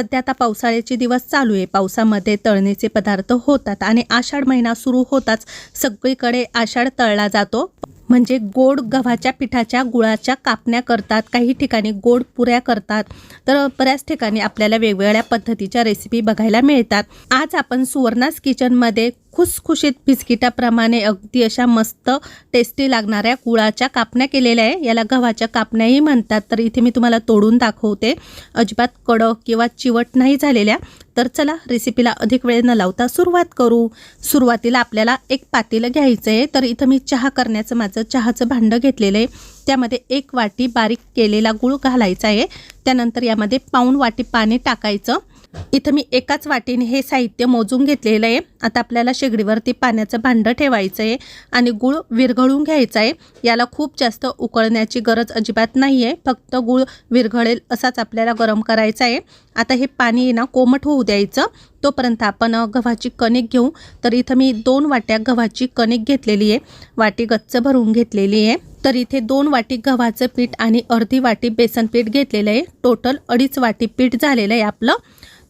सध्या आता पावसाळ्याचे दिवस चालू आहे. पावसामध्ये तळणीचे पदार्थ होतात आणि आषाढ महिना सुरू होताच सगळीकडे आषाढ तळला जातो. म्हणजे गोड गव्हाच्या पिठाच्या गुळाच्या कापण्या करतात. काही ठिकाणी गोड पुऱ्या करतात. तर बऱ्याच ठिकाणी आपल्याला वेगवेगळ्या पद्धतीच्या रेसिपी बघायला मिळतात. आज आपण सुवर्णास किचनमध्ये खुसखुशीत बिस्किटाप्रमाणे अगदी अशा मस्त टेस्टी लागणाऱ्या गुळाच्या कापण्या केलेल्या आहे. याला गव्हाच्या कापण्याही म्हणतात. तर इथे मी तुम्हाला तोडून दाखवते. अजिबात कडक किंवा चिवट नाही झालेल्या. तर चला रेसिपीला अधिक वेळ न लावता सुरुवात करू. सुरुवातीला आपल्याला एक पातेलं घ्यायचं आहे तर इथं मी चहा करण्याचं माझं चहाचं भांडं घेतलेलं आहे. त्यामध्ये एक वाटी बारीक केलेला गूळ घालायचा आहे. त्यानंतर यामध्ये पाऊण वाटी पाणी टाकायचं. इथं मी एकाच वाटीने हे साहित्य मोजून घेतलेलं आहे. आता आपल्याला शेगडीवरती पाण्याचं भांडं ठेवायचं आहे आणि गूळ विरघळून घ्यायचा आहे. याला खूप जास्त उकळण्याची गरज अजिबात नाही आहे फक्त गूळ विरघळेल असाच आपल्याला गरम करायचा आहे. आता हे पाणी आहे ना कोमट होऊ द्यायचं. तोपर्यंत आपण गव्हाची कणिक घेऊ. तर इथं मी दोन वाट्या गव्हाची कणिक घेतलेली आहे. वाटी गच्च भरून घेतलेली आहे. तर इथे दोन वाटी गव्हाचं पीठ आणि अर्धी वाटी बेसन पीठ घेतलेलं आहे. टोटल अडीच वाटी पीठ झालेलं आहे आपलं.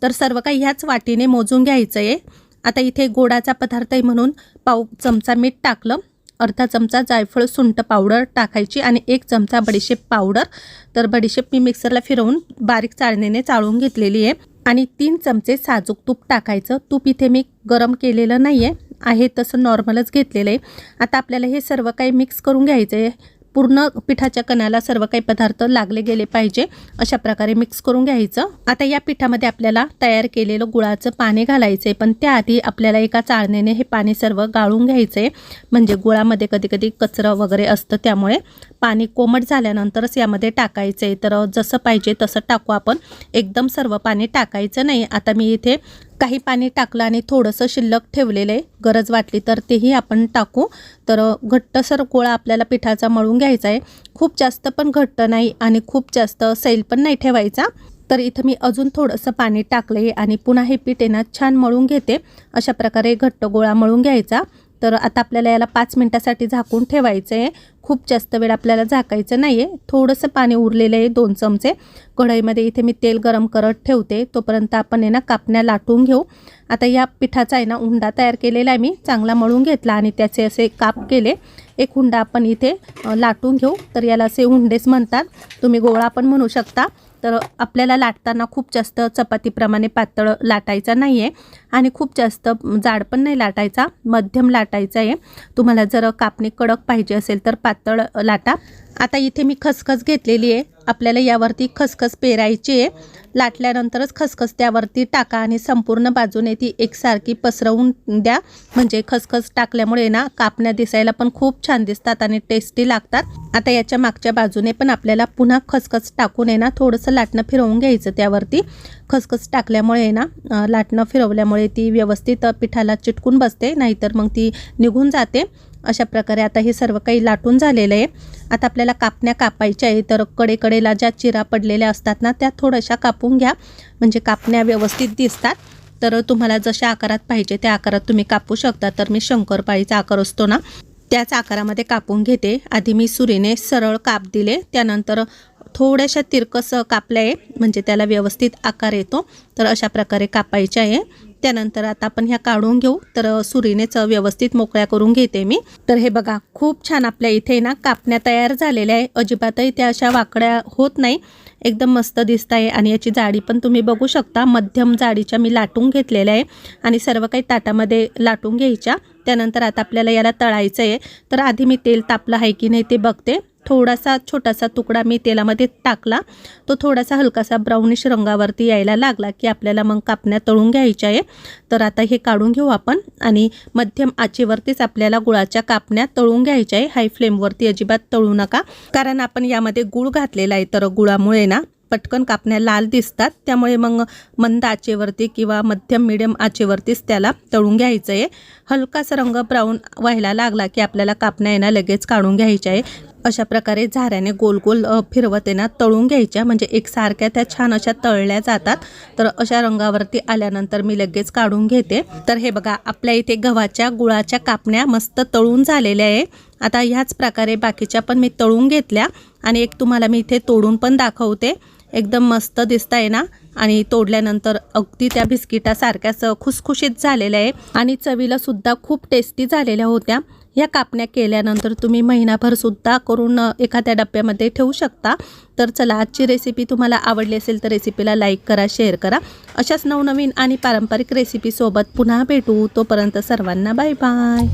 तर सर्व काही ह्याच वाटीने मोजून घ्यायचं आहे आता इथे गोडाचा पदार्थ आहे म्हणून पाव चमचा मीठ टाकलं. अर्धा चमचा जायफळ सुंट पावडर टाकायची आणि एक चमचा बडीशेप पावडर. तर बडीशेप मी मिक्सरला फिरवून बारीक चाळणीने चाळून घेतलेली आहे. आणि तीन चमचे साजूक तूप टाकायचं. तूप इथे मी गरम केलेलं नाही आहे आहे तसं नॉर्मलच घेतलेलं आहे. आता आपल्याला हे सर्व काही मिक्स करून घ्यायचं आहे पूर्ण पिठाच्या कणाला सर्व काही पदार्थ लागले गेले पाहिजे अशा प्रकारे मिक्स करून घ्यायचं. आता या पिठामध्ये आपल्याला तयार केलेलं गुळाचं पाणी घालायचं आहे पण त्याआधी आपल्याला एका चाळणीने हे पाणी सर्व गाळून घ्यायचं आहे म्हणजे गुळामध्ये कधी कधी कचरं वगैरे असतं त्यामुळे पाणी कोमट झाल्यानंतरच यामध्ये टाकायचं आहे तर जसं पाहिजे तसं टाकू आपण. एकदम सर्व पाणी टाकायचं नाही. आता मी इथे काही पाणी टाकलं आणि थोडंसं शिल्लक ठेवलेलं आहे. गरज वाटली तर तेही आपण टाकू. तर घट्टसर गोळा आपल्याला पिठाचा मळून घ्यायचा आहे. खूप जास्त पण घट्ट नाही आणि खूप जास्त सैल पण नाही ठेवायचा. तर इथं मी अजून थोडंसं पाणी टाकलं आहे आणि पुन्हा हे पीठ आहे ना छान मळून घेते. अशा प्रकारे घट्ट गोळा मळून घ्यायचा. तर आता आपल्याला याला पाच मिनटासाठी झाकून ठेवायचं आहे. खूप जास्त वेळ आपल्याला झाकायचं नाही आहे थोडंसं पाणी उरलेलं आहे दोन चमचे. कढईमध्ये इथे मी तेल गरम करत ठेवते. तोपर्यंत आपण आहे ना कापण्या लाटून घेऊ. आता या पिठाचा आहे ना हुंडा तयार केलेला आहे मी. चांगला मळून घेतला आणि त्याचे असे काप केले. एक हुंडा आपण इथे लाटून घेऊ. तर याला असे हुंडेच म्हणतात. तुम्ही गोळा पण म्हणू शकता. तर आपल्याला लाटताना खूप जास्त चपातीप्रमाणे पातळ लाटायचा नाही आहे आणि खूप जास्त जाड पण नाही लाटायचा मध्यम लाटायचा आहे. तुम्हाला जर कापणी कडक पाहिजे असेल तर पातळ लाटा. आता इथे मी खसखस घेतलेली आहे. आपल्याला यावरती खसखस पेरायची आहे. लाटल्यानंतरच खसखस त्यावरती टाका आणि संपूर्ण बाजूने ती एकसारखी पसरवून द्या. म्हणजे खसखस टाकल्यामुळे ना कापण्या दिसायला पण खूप छान दिसतात आणि टेस्टी लागतात. आता याच्या मागच्या बाजूने पण आपल्याला पुन्हा खसखस टाकून आहे ना थोडंसं लाटणं फिरवून घ्यायचं त्यावरती. खसखस टाकल्यामुळे ना लाटणं फिरवल्यामुळे ती व्यवस्थित पिठाला चिटकून बसते. नाहीतर मग ती निघून जाते. अशा प्रकारे आता हे सर्व काही लाटून झालेलं आहे. आता आपल्याला कापण्या कापायच्या आहे तर कडेकडेला ज्या चिरा पडलेल्या असतात ना त्या थोड्याशा कापून घ्या. म्हणजे कापण्या व्यवस्थित दिसतात. तर तुम्हाला जशा आकारात पाहिजे त्या आकारात तुम्ही कापू शकता. तर मी शंकरपाळीचा आकार असतो ना त्याच आकारामध्ये कापून घेते. आधी मी सुरीने सरळ काप दिले. त्यानंतर थोड्याशा तिरकस कापल्या आहे. म्हणजे त्याला व्यवस्थित आकार येतो. तर अशा प्रकारे कापायचे आहे. त्यानंतर आता आपण ह्या काढून घेऊ. तर सुरीनेच व्यवस्थित मोकळ्या करून घेते मी. तर हे बघा खूप छान आपल्या इथे ना कापण्या तयार झालेल्या आहे. अजिबातही त्या अशा वाकड्या होत नाही. एकदम मस्त दिसत आहे आणि याची जाडी पण तुम्ही बघू शकता. मध्यम जाडीच्या मी लाटून घेतलेल्या आहे आणि सर्व काही ताटामध्ये लाटून घ्यायच्या. त्यानंतर आता आपल्याला याला तळायचं आहे तर आधी मी तेल तापलं आहे की नाही ते बघते. थोडासा छोटासा तुकडा मी तेलामध्ये टाकला. तो थोडासा हलकासा ब्राउनिश रंगावरती यायला लागला की आपल्याला मग कापण्या तळून घ्यायच्या आहे. तर आता हे काढून घेऊ आपण आणि मध्यम आचेवरतीच आपल्याला गुळाच्या कापण्या तळून घ्यायच्या आहे. हाय फ्लेमवरती अजिबात तळू नका. कारण आपण यामध्ये गुळ घातलेला आहे तर गुळामुळे ना पटकन कापण्या लाल दिसतात. त्यामुळे मग मंद आचेवरती किंवा मध्यम मिडियम आचेवरतीच त्याला तळून घ्यायचं आहे हलकासा रंग ब्राऊन व्हायला लागला की आपल्याला कापण्या येणं लगेच काढून घ्यायच्या आहे. अशा प्रकारे झाऱ्याने गोल गोल फिरवत ना तळून घ्यायच्या. म्हणजे एकसारख्या त्या छान अशा तळल्या जातात. तर अशा रंगावरती आल्यानंतर मी लगेच काढून घेते. तर हे बघा आपल्या इथे गव्हाच्या गुळाच्या कापण्या मस्त तळून झालेल्या आहे. आता ह्याच प्रकारे बाकीच्या पण मी तळून घेतल्या. आणि एक तुम्हाला मी इथे तोडून पण दाखवते. एकदम मस्त दिसत आहे ना? आणि तोडल्यानंतर अगदी त्या बिस्किटासारख्याच खुसखुशीत झालेल्या आहे. आणि चवीला सुद्धा खूप टेस्टी झालेल्या होत्या. ह्या कापण्या केल्यानंतर तुम्ही महिनाभरसुद्धा करून एखाद्या डब्यामध्ये ठेवू शकता. तर चला आजची रेसिपी तुम्हाला आवडली असेल तर रेसिपीला लाईक करा शेअर करा. अशाच नवनवीन आणि पारंपरिक रेसिपीसोबत पुन्हा भेटू. तोपर्यंत सर्वांना बाय बाय